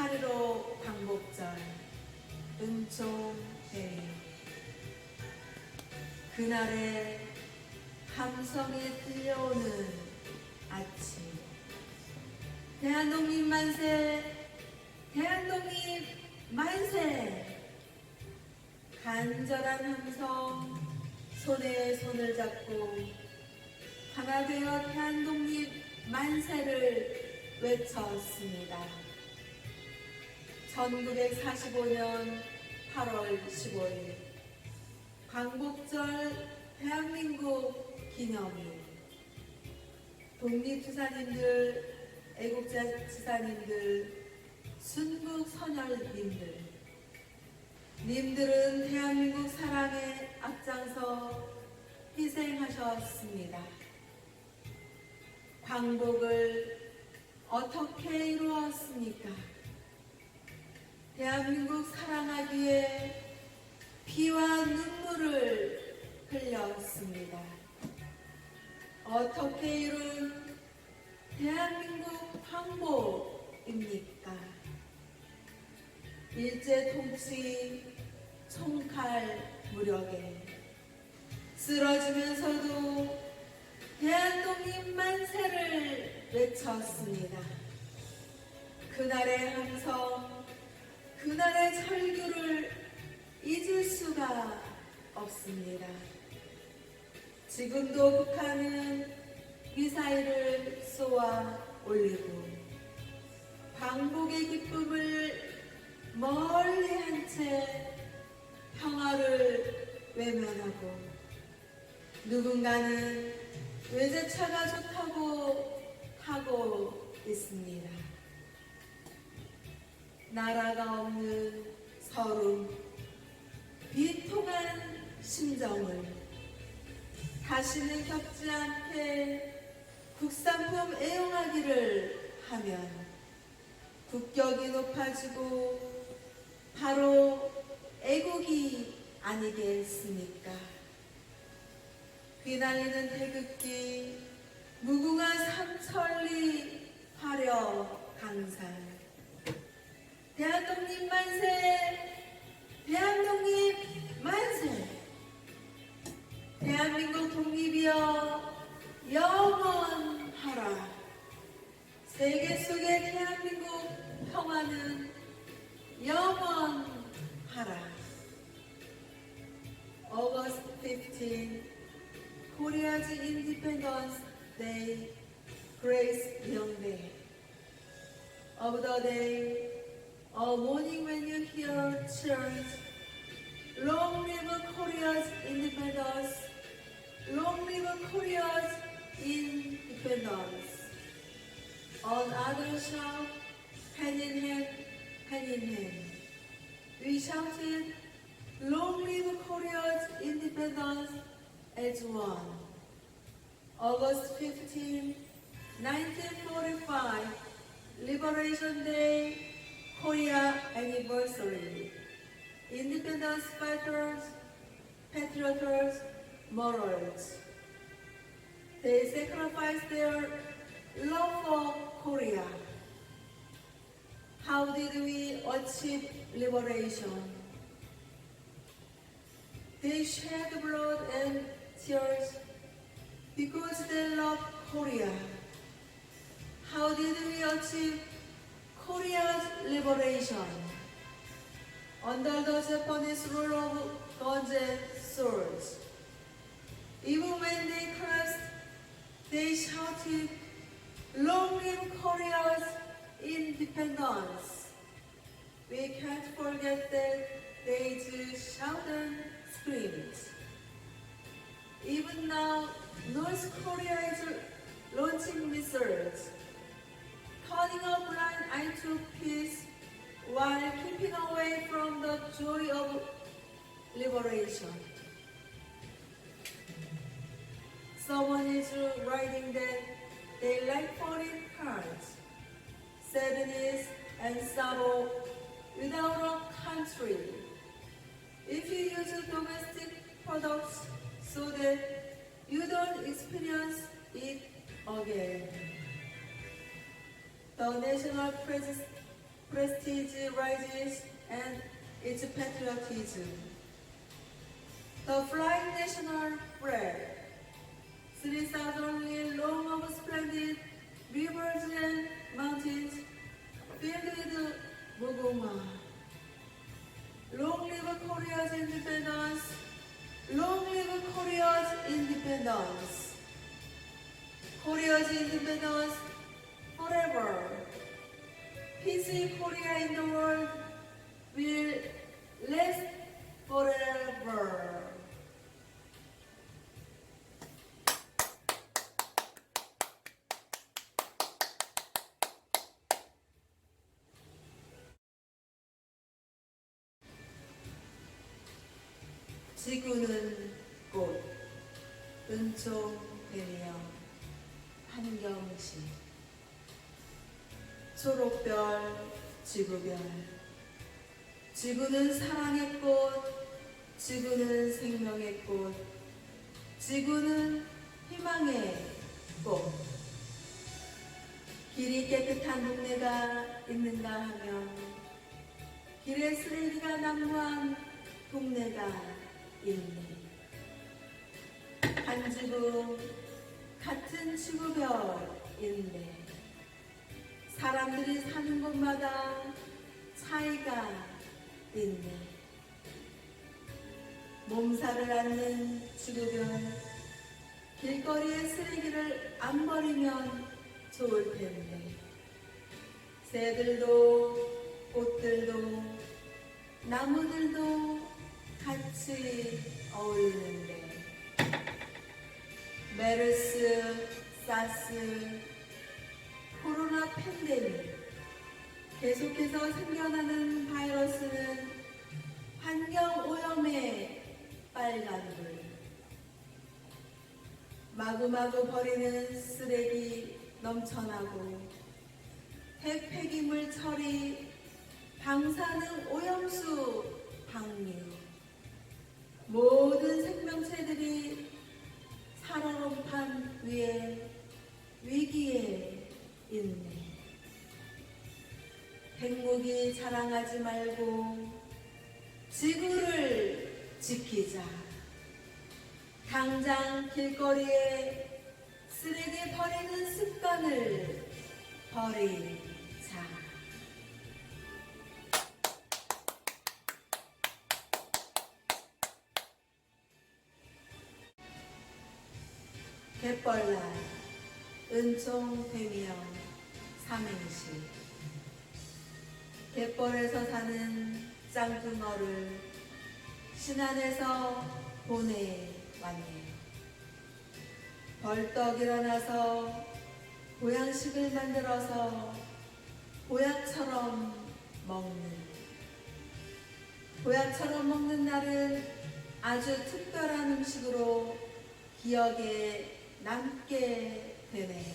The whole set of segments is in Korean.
8.15 광복절 은총 대회. 그날의 함성이 들려오는 아침. 대한독립 만세 대한독립 만세. 간절한 함성 손에 손을 잡고 하나 되어 대한독립 만세를 외쳤습니다. 1945년 8월 15일 광복절 대한민국 기념일 독립투사님들, 애국자 지사님들, 순국 선열님들 님들은 대한민국 사랑에 앞장서 희생하셨습니다. 광복을 어떻게 이루었습니까? 대한민국 사랑하기에 피와 눈물을 흘렸습니다. 어떻게 이룬 대한민국 광복입니까? 일제 통치 총칼 무력에 쓰러지면서도 대한독립 만세를 외쳤습니다. 그날의 함성, 그날의 철규를 잊을 수가 없습니다. 지금도 북한은 미사일을 쏘아 올리고 광복의 기쁨을 멀리 한 채 평화를 외면하고 누군가는 외제차가 좋다고 하고 있습니다. 나라가 없는 서름, 비통한 심정을 다시는 겪지 않게 국산품 애용하기를 하면 국격이 높아지고 바로 애국이 아니겠습니까? 휘날리는 태극기, 무궁화 삼천 Of the day, a morning when you hear church, Long live Korea's independence, long live Korea's independence. On others shout, hand in hand, hand in hand. We shouted, Long live Korea's independence as one. August 15, 1945, Liberation Day, Korea anniversary. Independence fighters, patriots, morals. They sacrificed their love for Korea. How did we achieve liberation? They shed blood and tears because they love Korea. How did we achieve Korea's liberation? Under the Japanese rule of guns and swords. Even when they crossed, they shouted, Long live Korea's independence. We can't forget that they too shouted screamed. Even now, North Korea is launching missiles, turning a blind eye to peace while keeping away from the joy of liberation. Someone is writing that they like foreign cars, sadness and sorrow without a country. If you use domestic products so that you don't experience it again. The national pres- prestige rises and its patriotism. The flying national flag, three thousand long of splendid rivers and mountains filled with mugoma. Long live Korea's independence. Long live Korea's independence. Korea's independence In Korea in the world will last forever. 지구는 꽃, 은총 한경시 초록별, 지구별. 지구는 사랑의 꽃, 지구는 생명의 꽃, 지구는 희망의 꽃. 길이 깨끗한 동네가 있는가 하면 길에 쓰레기가 난무한 동네가 있네. 한 지구 같은 지구별인데 사람들이 사는 곳마다 차이가 있네. 몸살을 앓는 지구별 길거리에 쓰레기를 안 버리면 좋을 텐데 새들도 꽃들도 나무들도 같이 어울리는데 메르스, 사스, 코로나 팬데믹. 계속해서 생겨나는 바이러스는 환경 오염의 빨간불. 마구마구 버리는 쓰레기 넘쳐나고 핵폐기물 처리 방사능 오염수 방류. 모든 생명체들이 살얼음판 위에 위기에 있네. 행복이 자랑하지 말고 지구를 지키자. 당장 길거리에 쓰레기 버리는 습관을 버리자. 갯벌날 은총 대미영 삼행시 갯벌에서 사는 짱뚱어를 신안에서 보내왔네요. 벌떡 일어나서 보양식을 만들어서 보약처럼 먹는 보약처럼 먹는 날은 아주 특별한 음식으로 기억에 남게 되네요.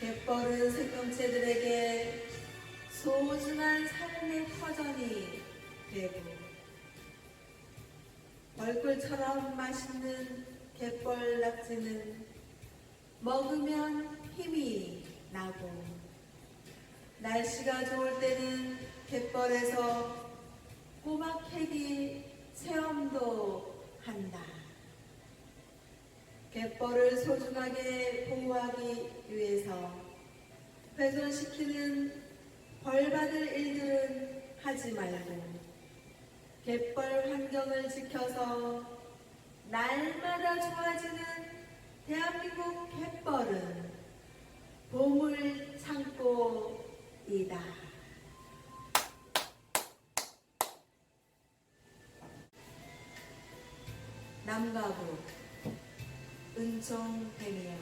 갯벌은 생명체들에게 소중한 삶의 터전이 되고 벌꿀처럼 맛있는 갯벌 낙지는 먹으면 힘이 나고 날씨가 좋을 때는 갯벌에서 꼬막 캐기 체험도 한다. 갯벌을 소중하게 보호하기 위해서 훼손시키는 벌받을 일들은 하지 말고 갯벌 환경을 지켜서 날마다 좋아지는 대한민국 갯벌은 보물 창고이다. 남가부 은총 대미양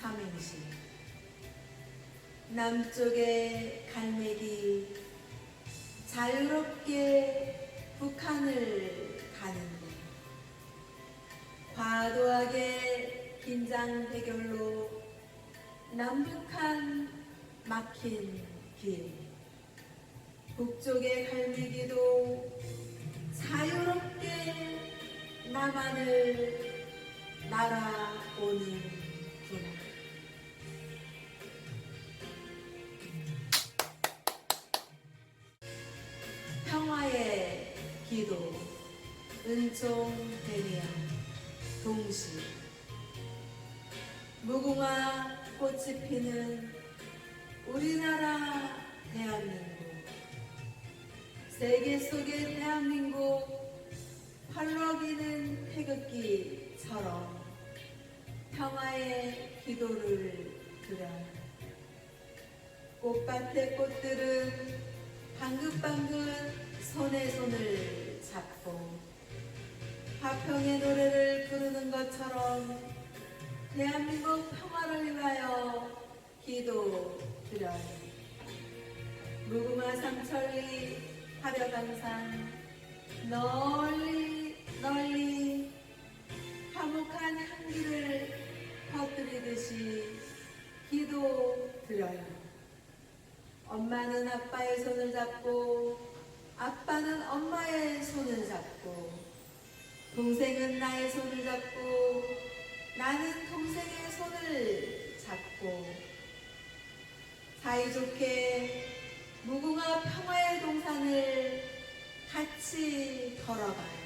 삼행시. 남쪽의 갈매기 자유롭게 북한을 가는데 과도하게 긴장 대결로 남북한 막힌 길. 북쪽의 갈매기도 자유롭게 남한을 날아오는구나. 평화의 기도, 은총 대리야, 동시. 무궁화 꽃이 피는 우리나라 대한민국. 세계 속의 대한민국, 팔럭이는 태극기처럼. 평화의 기도를 드려 꽃밭의 꽃들은 방긋방긋 손에 손을 잡고 화평의 노래를 부르는 것처럼 대한민국 평화를 위하여 기도 드려요. 무궁화 삼천리 화려강산 널리 널리 화목한 향기를 퍼뜨리듯이 기도 드려요. 엄마는 아빠의 손을 잡고 아빠는 엄마의 손을 잡고 동생은 나의 손을 잡고 나는 동생의 손을 잡고 사이좋게 무궁화 평화의 동산을 같이 걸어가요.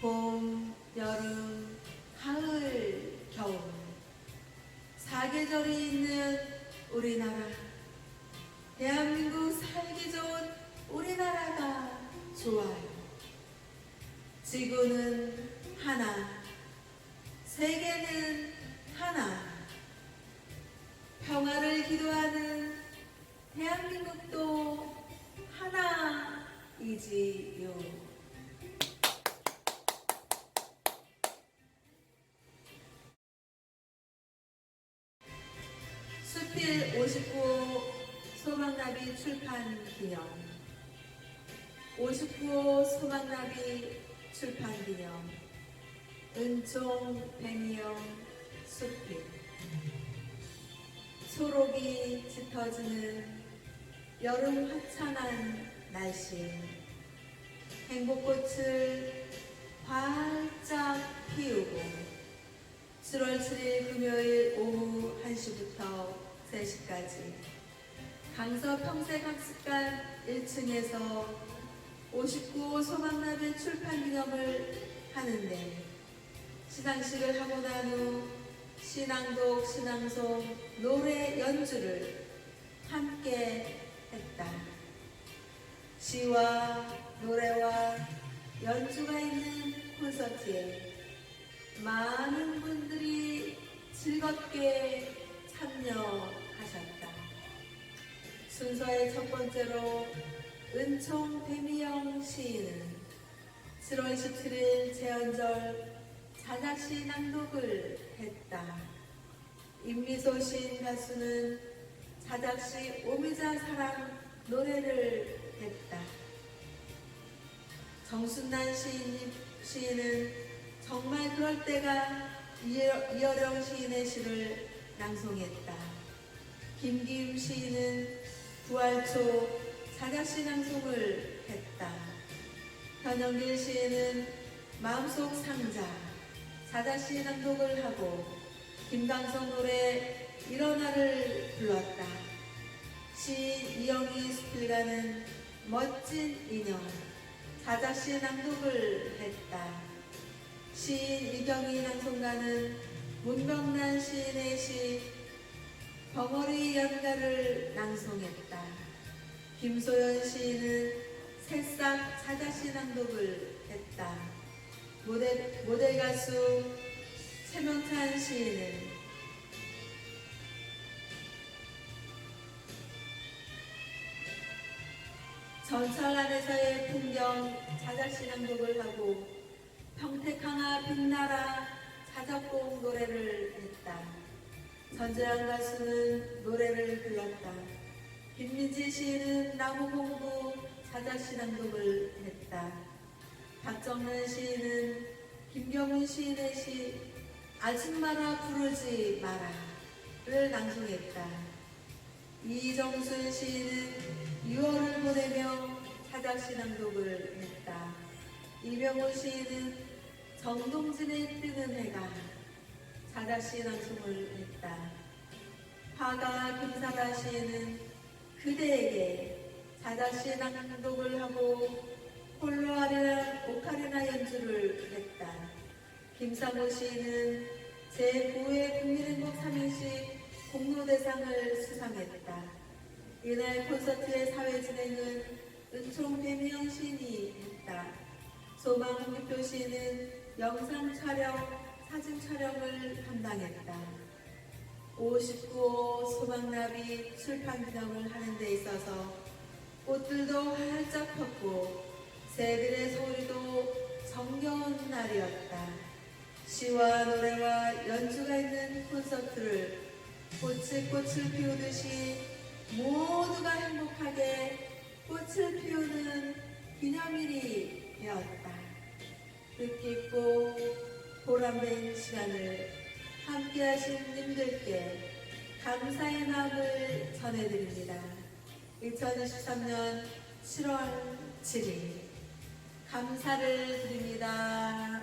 봄, 여름, 가을, 겨울 사계절이 있는 우리나라 대한민국 살기 좋은 우리나라가 좋아요. 지구는 하나, 세계는 하나. 평화를 기도하는 대한민국도 하나이지요. 소망나비 출판 기념. 59 소망나비 출판 기념. 은총 백영 수필. 초록이 짙어지는 여름 화창한 날씨. 행복꽃을 활짝 피우고 7월 7일 금요일 오후 1시부터 3시까지 강서 평생학습관 1층에서 59 소망나비 출판 기념을 하는데 시상식을 하고 난 후 신앙독, 신앙송, 노래 연주를 함께 했다. 시와 노래와 연주가 있는 콘서트에 많은 분들이 즐겁게 참여하셨다. 순서의 첫 번째로 은총 배미영 시인은 7월 17일 재연절 자작시 낭독을 했다. 임미소 시인 가수는 자작시 오미자 사랑 노래를 했다. 정순난 시인, 시인은 정말 그럴 때가 이어령 시인의 시를 낭송했다. 김기임 시인은 부활초 자작시 낭송을 했다. 현영길 시인은 마음속 상자 낭독을 하고 김강성 노래 일어나를 불렀다. 시인 이영희 수필가는 멋진 인연 자작시 낭독을 했다. 시인 이경희 낭송가는 문병란 시인의 시 벙어리 연가를 낭송했다. 김소연 시인은 새싹 자작시 낭독을 했다. 모델, 모델 가수 최명찬 시인은 전철 안에서의 풍경 자작시 낭독을 하고 평택항아 빛나라 자작곡 노래를 했다. 전재환 가수는 노래를 불렀다. 김민지 시인은 나무 공부 자작시 낭독을 했다. 박정란 시인은 김경훈 시인의 시 아줌마라 부르지 마라를 낭송했다. 이정순 시인은 6월을 보내며 낭독을 했다. 이병호 시인은 정동진의 뜨는 해가 자작시 낭송을 했다. 화가 김사라 시인은 그대에게 자작시 낭독을 하고 홀로 아리랑 오카리나 연주를 했다. 김상호 시인은 제9회 국민행복 3인시 공로대상을 수상했다. 이날 콘서트의 사회 진행은 은총 배명 시인이 했다. 소망 홍기표 시인은 영상 촬영, 사진 촬영을 담당했다. 59호 소망나비 출판 기념을 하는 데 있어서 꽃들도 활짝 폈고 새들의 소리도 정겨운 날이었다. 시와 노래와 연주가 있는 콘서트를 꽃이 꽃을 피우듯이 모두가 행복하게 꽃을 피우는 기념일이 되었다. 뜻깊고 보람된 시간을 함께하신 님들께 감사의 마음을 전해드립니다. 2023년 7월 7일 감사를 드립니다.